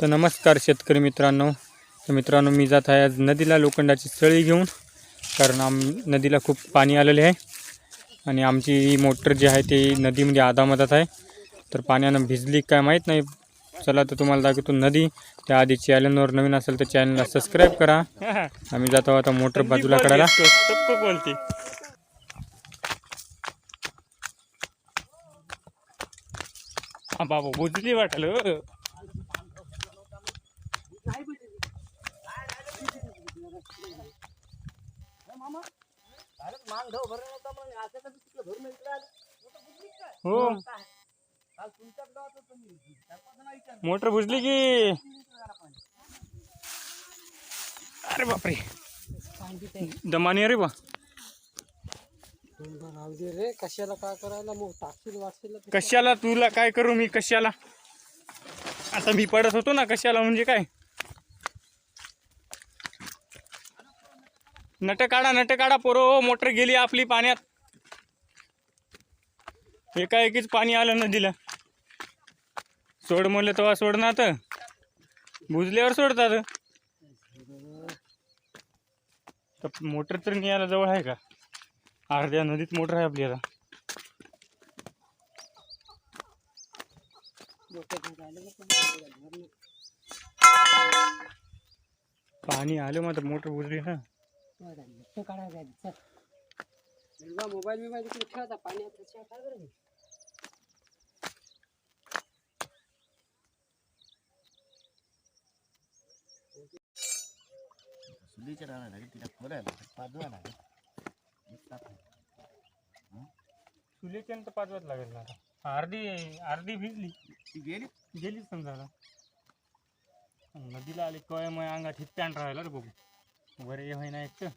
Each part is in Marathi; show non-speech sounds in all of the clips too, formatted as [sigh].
तर नमस्कार शेतकरी मित्रांनो. तर मित्रांनो मी जात आहे आज नदीला लोखंडाची सळी घेऊन. कारण आम नदीला खूप पाणी आलेले आहे. आणि आमची मोटर जी आहे ती नदीमध्ये आदामदात आहे. तर पाण्यानं भिजली काय माहीत नाही. चला तर तुम्हाला दाखवतो नदी. त्या आधी चॅनलवर नवीन असेल तर चॅनलला सबस्क्राईब करा. आम्ही जातो आता मोटर बाजूला हा बुजली हो. मोटर बुजली की? अरे बापरे. दमानी अरे बा. राहू दे रे कशाला काय करायला? मग टाकशील वाटशील कशाला तुला काय करू मी कशाला? आता मी पडत होतो ना कशाला म्हणजे काय? नट काढा नट काढा पोरो. हो, मोटर गेली आपली पाण्यात. एकाएकीच पाणी आलं नदीला. सोड म्हणलं तेव्हा सोडणार तर. बुजल्यावर सोडतात. तर मोटर तर न्यायला जवळ आहे का? अर्ध्या नदीत मोटर आहे आपली आता. पाणी आलं मग मोटर बुजली ना. मोबाईल बिबाईल तिकडे खेळता पाण्यात कशा काय करायचं सुलीच्या राहणार आहे तिला पाजवा लागेल. चुलीच्यानं पाचवत लागेल ना आता. अर्धी अर्धी भिजली. ती गेली? गेली समजा आता. नदीला आले कळ मग अंगात हित पॅन्ट राहिला रे बघू. वर ये होईना एक तर.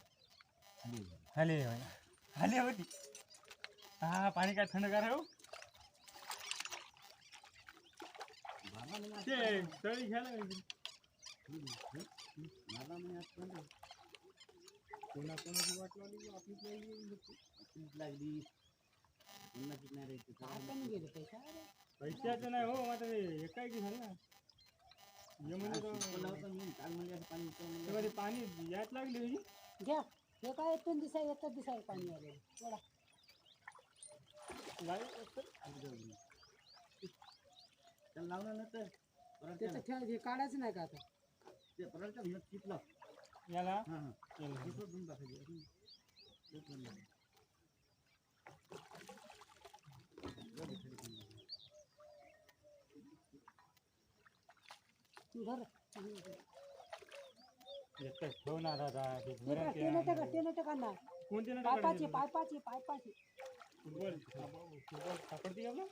खाली आले होय आले होती. हा पाणी काय थंडगार आहे हो. ते तळी घ्यायला कोणा कोणाची वाट लागली? आपलीच लागली. नाही राहायची. पैशाचं नाही हो मात्र हे काय की झालं ना. ये म्हणजे शिकवलं तो- होतं मी काल म्हणजे असं पाणी उचललं म्हणजे पाणी यात लागली होती घ्या. हे काय येतून दिसाय येतच दिसाय पाणी आले बोला. त्याला लावलं नंतर परत त्याचं ठेव हे काढायचं नाही का आता? ते परत त्या हिनं चिपलं याला हां हां याला. टाकायचं ठेव ना दादा ते ते बरं काय, ते ते नट का ते नट का ना कोणते ना पायपाची पायपाची पायपाची फुटबॉल फुटबॉल सापडते आपलं?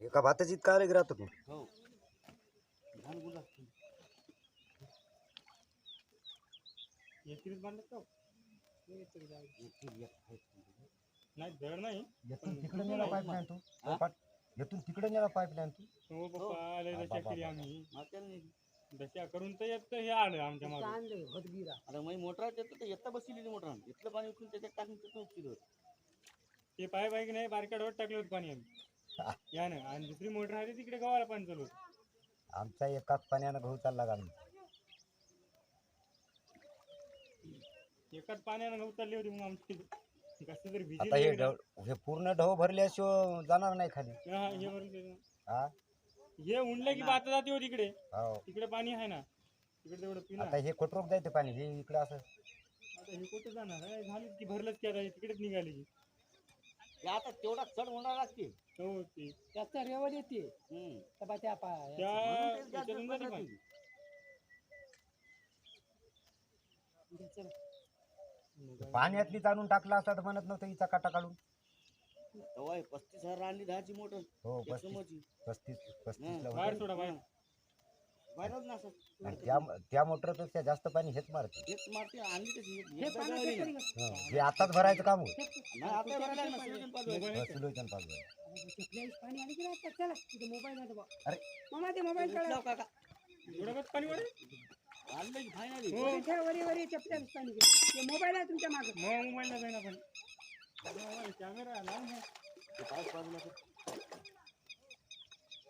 एका भाताची इतका आरेग राहतो की. हो. आहेत. नाही धड नाही. येथून तिकडे नेला पाईपलाईन तू? पोपाट येथून तिकडे नेला पाईपलाईन तू? हो लय हा, दशा बाबा, केली. आम्ही. दशा करून तर येत हे आलं आमच्या मागे. आता मग मोटर येतं येता बसलेली मोटर इथलं पाणी उचलून त्याच्यात टाकून तिथं उपसिलं ते पाय पाय की नाही? बारक्या टाकलं होतं पाणी आम्ही. यानं आणि दुसरी मोटर आली तिकडे गावाला पाणी चालू होतं. आमचा एकाच पाण्यानं गहू चालला घालून एकाच पाण्यानं गहू चालली होती मग आमची. कसं तरी आता हे ढव हे पूर्ण ढव भरल्याशिवाय जाणार नाही खाली. हे हा हे? उंडलं की बाता जाते हो तिकडे. हो. तिकडे पाणी आहे ना. तिकडे तेवढं आता हे कोटरोक जायते पाणी हे इकडे असं. आता हे कुठं जाणार? आहे झालीच की भरलंच की आता हे तिकडेच निघाली. की हे आता तेवढा चढ होणार लागते. हो ते त्याचा रेवल येते. हम्म. त्या बा त्या पा त्या म्हणून तेच जास्त याच्यातून जाते पडलं पाणी. आणून टाकला असता तर म्हणत नव्हतं हिचा काटा काढून. तेव्हा हे पस्तीस हजार आणली दहाची मोटर. हो पस्तीस. समोरची. पस्तीस पस्तीसला बाहेर होतं. सोडा बाहेर. बाहेरच ना असं. आणि त्या त्या मोटरपेक्षा जास्त पाणी हेच मारते. हेच मारते आणली तशी. एक- हे. आताच भरायचं काम होय नाही, आता भरायला लागणार, सुलोचन पाजवायचं. मोबाईल आहे का? सुलोचन पाजवाय ते फ्लॅश पाणी आली की नाही आता? चला तिथे मोबाईल मध्ये बघ अरे. मामा ते मोबाईल काढा उचलाव काका. एवढं पाणी. हो वरी पाणी. ते मोबाईल आहे तुमच्या मागे कॅमेरा लावून. ते बाजूला.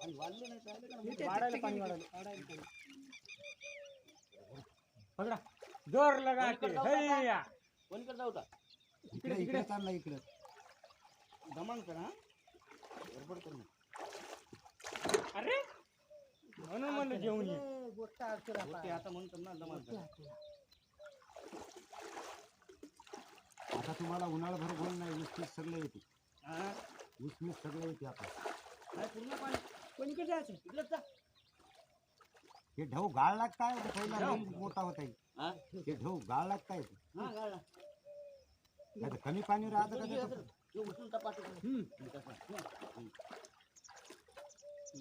आणि वाढलं नाही आलं वाढायला पाणी वाढायला. वाढायला पाणी. पकडा जोर लगा के हैया. का इकडे इकडे चालला इकडे धमाल हा कर अरे! म्हणून म्हणलं जेवून ये. ए, गोष्ट अडचण आता. म्हणतो ना. तुम्हाला उन्हाळाभर गोल नाही ऊस पीस सगळं येते. हा? ऊस पीस सगळं येते आता. नाही पूर्ण पाणी. कोणीकडे जायचं? इकडेच जा. हे ढव गाळ लागताय पहिला मोठा होता हे. हा? हे ढव गाळ लागताय हा गाळा. नाही तर कमी पाणी राहतं का त्याचं?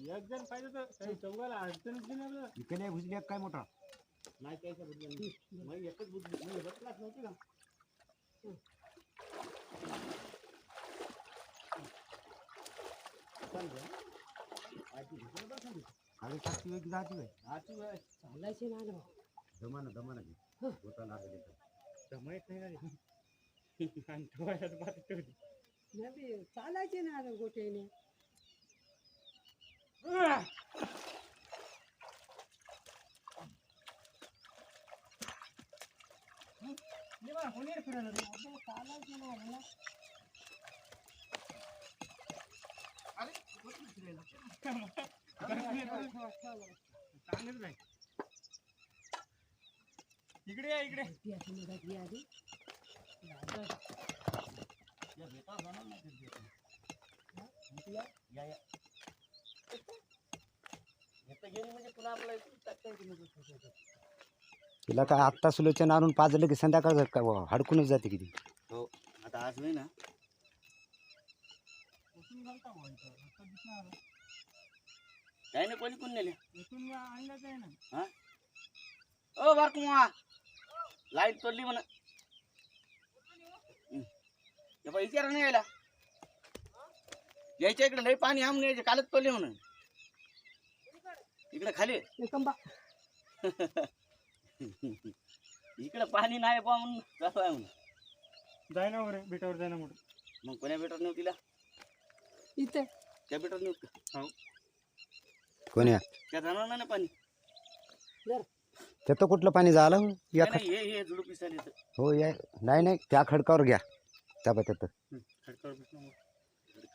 एक जण पाहिजे तर काही चौघाला अडचणच नाही आपल्याला इकडे नाही भुजली काय मोठा? नाही काहीच बुद्धि नाही. मग एकच बुद्धी मग बसलाच नव्हती का झोपून बसा ना. चालायचे ना ना. दमानं दमानं घे. लागले तर. नाही ना रे. आणि ठेवायला तर बाकी ठेवली. नाही बे, चालायचे ना आता गोट्याने ये बा, कोणी रे फिरायला रे? चालायचे ना मला. चांगलंच आहे. इकडे या इकडे तिला काय आत्ता सुलोचन आणून पाजलं की संध्याकाळ का? हडकूनच जाते किती. हो आता आज नाही ना. काही नाही कोणी कोण नेले? ना. ओ बारकुमा लाइट तोडली म्हणा. हे विचारा नाही यायला. यायच्या इकडे लई पाणी आम यायचे कालच तोडली म्हणून. इकडे खाली. [laughs] इकडे पाणी नाही पा म्हणून चालू आहे म्हणून जाय ना वर बेटावर जाय ना मोठं मग कोण्या बेटर नेऊ तिला? इथे. त्या बेटर नेऊ का? कोण्या? त्या जाणार नाही ना पाणी. जर. त्याचं कुठलं पाणी झालं? हो? या नाही, नाही हे हे झुडू पिसाली हो या नाही नाही त्या खडकावर घ्या. त्या.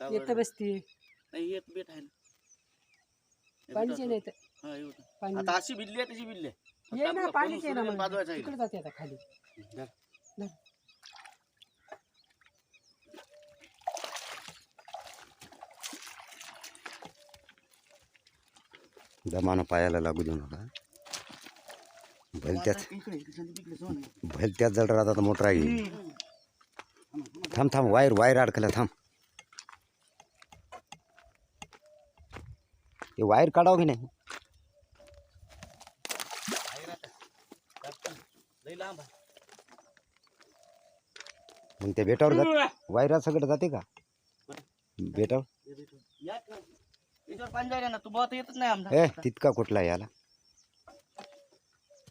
येतं बसते नाही बेट आहे ना हे पाणीचे हा, हे. पाणी आता अशी भिजली आहे तशी भिजली आहे. फक्त ये ना आपल्याला पाणीचे कोण ना सुरून मग. पाजवायचं आहे. तिकडे जाते आता खाली धर. दमानं पायाला लागू देऊ नका भलत्याच इकडे, इकडे, इकडे. भलत्याच जड राहतात मोटर आहे थांब थांब वायर वायर अडकला थांब हे वायर काढावं की नाही आहे ना आता. त्यात पण लई लांब आहे. मग त्या बेटावर जात वायरा सगळं जाते का बेटावर या याच्यावर पाणी जायला ना तू बहुत येतच नाही ए आमचा तितका कुठला याला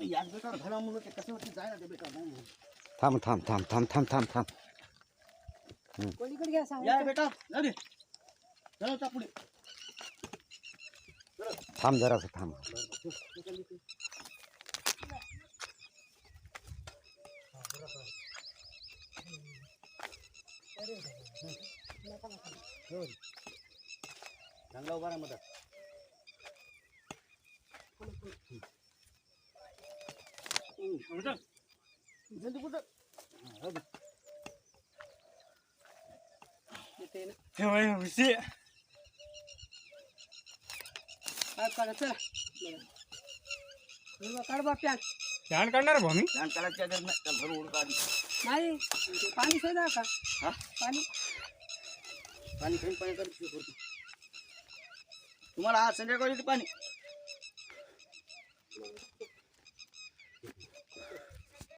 याच बेटावर घाला म्हणून ते कशावरती जाय ना ते बेटावर नाही म्हणून. थांब थांब थांब थांब थांब थांब थांब कोणीकडे घ्या सांग या बेटा चला पुढे. थांब जरासं थांब. चांगला उभा राहा मधात. जल्दी कुठं? येते ना. ठेवाय हुशी काय काढा चला. बरं. काढ बा प्यान छान काढणार भाऊ मी? छान करायच्या गरज नाही त्याला भरून उडका आधी नाही ते पाणी सोडा का हा? पाणी. पाणी खाईन पाणी करत करतो. तुम्हाला आज संध्याकाळी पाणी.